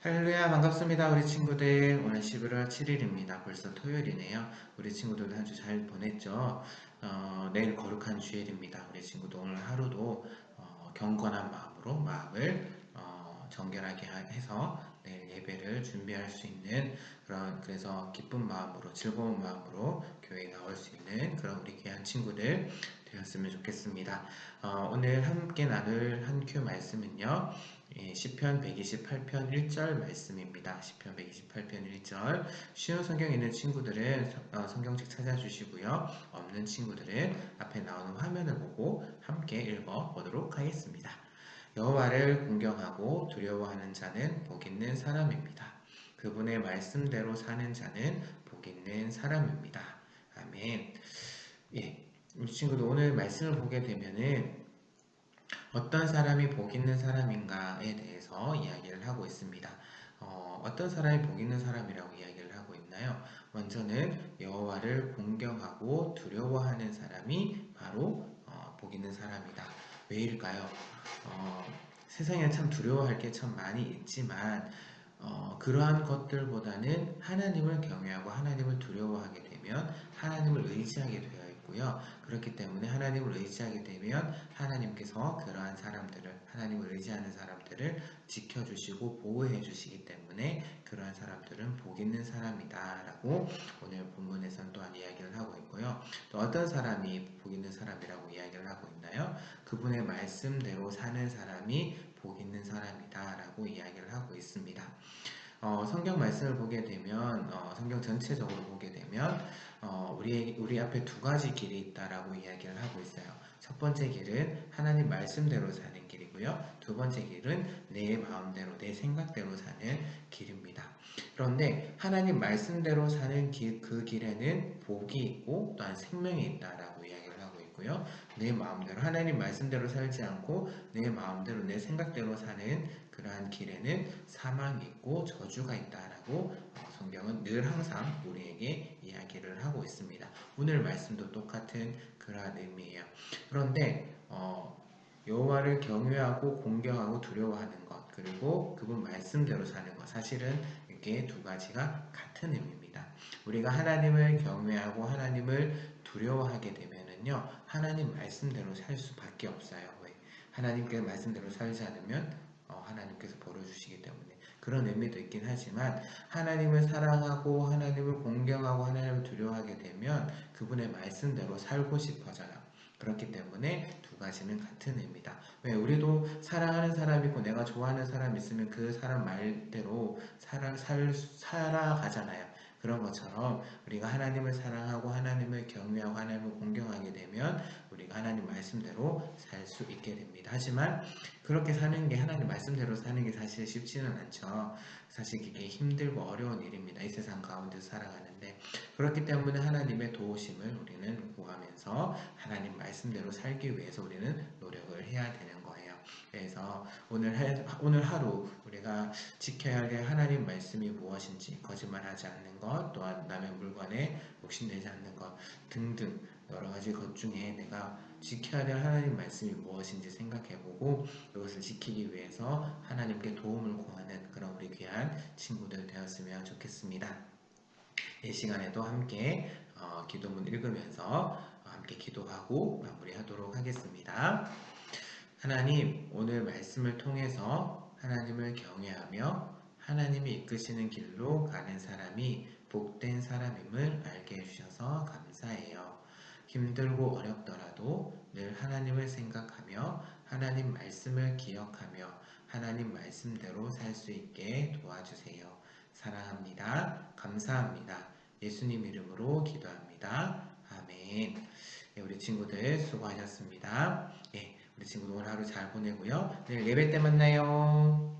할렐루야 반갑습니다. 우리 친구들. 오늘 11월 7일입니다. 벌써 토요일이네요. 우리 친구들 한주 잘 보냈죠? 어, 내일 거룩한 주일입니다. 우리 친구들 오늘 하루도 어, 경건한 마음으로 마음을 어, 정결하게 해서 내일 예배를 준비할 수 있는 그런 그래서 기쁜 마음으로 즐거운 마음으로 교회에 나올 수 있는 그런 우리 귀한 친구들 되었으면 좋겠습니다 어, 오늘 함께 나눌 한 큐 말씀은요 예, 시편 128편 1절 말씀입니다. 시편 128편 1절 쉬운 성경 있는 친구들은 어, 성경책 찾아주시고요. 없는 친구들은 앞에 나오는 화면을 보고 함께 읽어보도록 하겠습니다. 여호와를 공경하고 두려워하는 자는 복 있는 사람입니다. 그분의 말씀대로 사는 자는 복 있는 사람입니다. 아멘. 예, 우리 친구들 오늘 말씀을 보게 되면은 어떤 사람이 복 있는 사람인가에 대해서 이야기를 하고 있습니다. 어, 떤 사람이 복 있는 사람이라고 이야기를 하고 있나요? 먼저는 여호와를 공경하고 두려워하는 사람이 바로 어, 복 있는 사람이다. 왜일까요? 어, 세상에 참 두려워할 게 참 많이 있지만 어, 그러한 것들보다는 하나님을 경외하고 하나님을 두려워하게 되면 하나님을 의지하게 되어 있고요. 그렇기 때문에 하나님을 의지하게 되면 하나님께서 그러한 사람들을 하나님을 의지하는 사람들을 지켜주시고 보호해 주시기 때문에 그러한 사람들은 복 있는 사람이다 라고 오늘 본문에서는 또한 이야기를 하고 있고요. 또 어떤 사람이 복 있는 사람이라고 이야기를 하고 있나요? 그분의 말씀대로 사는 사람이 복 있는 사람이다 라고 이야기를 하고 있습니다. 어, 성경 말씀을 보게 되면 어, 성경 전체적으로 보게 되면 어, 우리 우리 앞에 두 가지 길이 있다라고 이야기를 하고 있어요. 첫 번째 길은 하나님 말씀대로 사는 길이고요. 두 번째 길은 내 마음대로 내 생각대로 사는 길입니다. 그런데 하나님 말씀대로 사는 길, 그 길에는 복이 있고 또한 생명이 있다라고 이야기를 하고 있고요. 내 마음대로 하나님 말씀대로 살지 않고 내 마음대로 내 생각대로 사는 그러한 길에는 사망이 있고 저주가 있다라고 어, 성경은 늘 항상 우리에게 이야기를 하고 있습니다. 오늘 말씀도 똑같은 그러한 의미예요. 그런데 어, 여호와를 경외하고 공경하고 두려워하는 것 그리고 그분 말씀대로 사는 것 사실은 이게 두 가지가 같은 의미입니다. 우리가 하나님을 경외하고 하나님을 두려워하게 되면은요 하나님 말씀대로 살 수밖에 없어요. 왜? 하나님께 말씀대로 살지 않으면 어, 하나님께서 벌어주시기 때문에 그런 의미도 있긴 하지만 하나님을 사랑하고 하나님을 공경하고 하나님을 두려워하게 되면 그분의 말씀대로 살고 싶어져요. 그렇기 때문에 두 가지는 같은 의미다. 왜 우리도 사랑하는 사람 있고 내가 좋아하는 사람 있으면 그 사람 말대로 살아, 살, 살아가잖아요. 그런 것처럼 우리가 하나님을 사랑하고 하나님을 경외하고 하나님을 공경하게 되면 우리가 하나님 말씀대로 살 수 있게 됩니다. 하지만 그렇게 사는 게 하나님 말씀대로 사는 게 사실 쉽지는 않죠. 사실 그게 힘들고 어려운 일입니다. 이 세상 가운데서 살아가는데 그렇기 때문에 하나님의 도우심을 우리는 구하면서 하나님 말씀대로 살기 위해서 우리는 노력을 해야 되는. 그래서 오늘, 오늘 하루 우리가 지켜야 할 하나님 말씀이 무엇인지 거짓말하지 않는 것 또한 남의 물건에 욕심내지 않는 것 등등 여러 가지 것 중에 내가 지켜야 될 하나님 말씀이 무엇인지 생각해보고 이것을 지키기 위해서 하나님께 도움을 구하는 그런 우리 귀한 친구들 되었으면 좋겠습니다. 이 시간에도 함께 어, 기도문 읽으면서 함께 기도하고 마무리하도록 하겠습니다. 하나님, 오늘 말씀을 통해서 하나님을 경외하며 하나님이 이끄시는 길로 가는 사람이 복된 사람임을 알게 해주셔서 감사해요. 힘들고 어렵더라도 늘 하나님을 생각하며 하나님 말씀을 기억하며 하나님 말씀대로 살 수 있게 도와주세요. 사랑합니다. 감사합니다. 예수님 이름으로 기도합니다. 아멘. 네, 우리 친구들 수고하셨습니다. 예, 우리 친구들 오늘 하루 잘 보내고요. 내일 예배 때 만나요.